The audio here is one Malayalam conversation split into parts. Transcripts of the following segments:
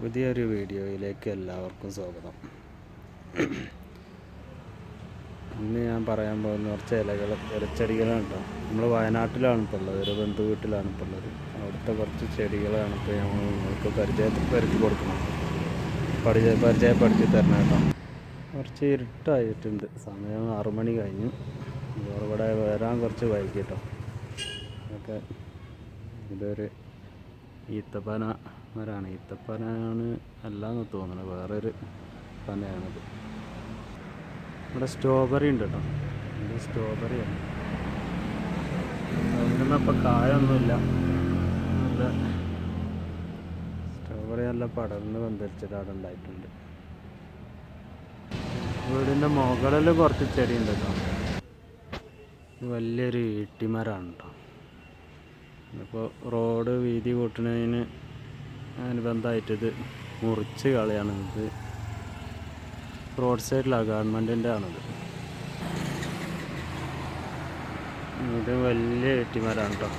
പുതിയൊരു വീഡിയോയിലേക്ക് എല്ലാവർക്കും സ്വാഗതം. ഇന്ന് ഞാൻ പറയാൻ പോകുന്ന കുറച്ച് ഇലകൾ ഇലച്ചെടികളാണ് കേട്ടോ. നമ്മൾ വയനാട്ടിലാണ് ഇപ്പോൾ ഉള്ളത് ഒരു ബന്ധു വീട്ടിലാണ് ഇപ്പോൾ ഉള്ളത്. അവിടുത്തെ കുറച്ച് ചെടികളാണ് ഇപ്പോൾ നമ്മൾ നിങ്ങൾക്ക് പരിചയപ്പെടുത്തി കൊടുക്കണം പരിചയ പരിചയപ്പെടുത്തി തരണം കേട്ടോ. കുറച്ച് ഇരുട്ടായിട്ടുണ്ട്. സമയം ആറു മണി കഴിഞ്ഞു. ഇവിടെ വരാൻ കുറച്ച് വൈകി ഒക്കെ ഇതൊരു ഈത്തപ്പന മരമാണ് ഈത്തപ്പനാണ് അല്ലാന്ന് തോന്നുന്നത് വേറൊരു പനയാണത്. ഇവിടെ സ്ട്രോബെറി ഉണ്ട് കേട്ടോ ഇത് സ്ട്രോബെറിയാണ് അതിനൊന്നും അപ്പം കായൊന്നുമില്ല. നല്ല സ്ട്രോബെറി നല്ല പടർന്ന് പന്തലിച്ചിട്ട് അവിടെ ഉണ്ടായിട്ടുണ്ട്. വീടിന്റെ മുകളിൽ കുറച്ച് ചെടിയുണ്ട് കേട്ടോ വലിയൊരു ഈട്ടിമരമാണ് കേട്ടോ ഇപ്പോൾ റോഡ് വീതി കൂട്ടുന്നതിന് അനുബന്ധമായിട്ട് ഇത് മുറിച്ച് കളയാണ് ഇത്. റോഡ് സൈഡിലാണ് ഗവൺമെന്റിന്റെ ആണത് ഇത് വലിയ വെട്ടിമരാണ് കേട്ടോ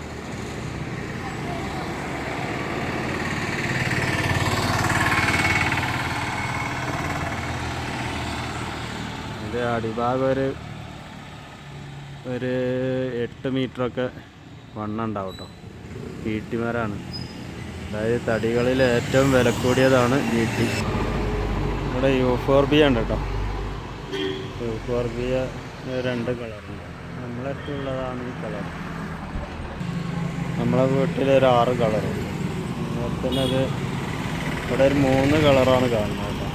അടിഭാഗം ഒരു ഒരു എട്ട് മീറ്ററൊക്കെ വണ്ണം ഉണ്ടാവും കേട്ടോ ഈട്ടിമരമാണ് അതായത് തടികളിൽ ഏറ്റവും വില കൂടിയതാണ് ഈട്ടി ഇവിടെ യൂഫോർബിയ ഉണ്ട് കേട്ടോ യൂഫോർബിയ രണ്ട് കളറുണ്ട് നമ്മളെ ഉള്ളതാണ് ഈ കളർ നമ്മളെ വീട്ടിൽ ഒരു ആറ് കളറുണ്ട് അതുപോലെ തന്നെ അത് ഇവിടെ ഒരു മൂന്ന് കളറാണ് കാണുന്നത് കേട്ടോ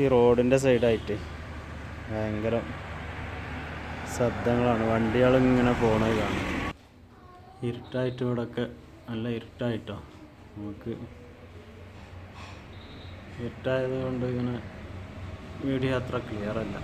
ഈ റോഡിന്റെ സൈഡായിട്ട് ഭയങ്കര ശബ്ദങ്ങളാണ്. വണ്ടികൾ ഇങ്ങനെ പോണത് കാണുന്നത് ഇരുട്ടായിട്ട് ഇവിടെയൊക്കെ നല്ല ഇരുട്ടായിട്ടോ. നമുക്ക് ഇരുട്ടായത് കൊണ്ട് ഇങ്ങനെ വീഡിയോ അത്ര ക്ലിയർ അല്ല.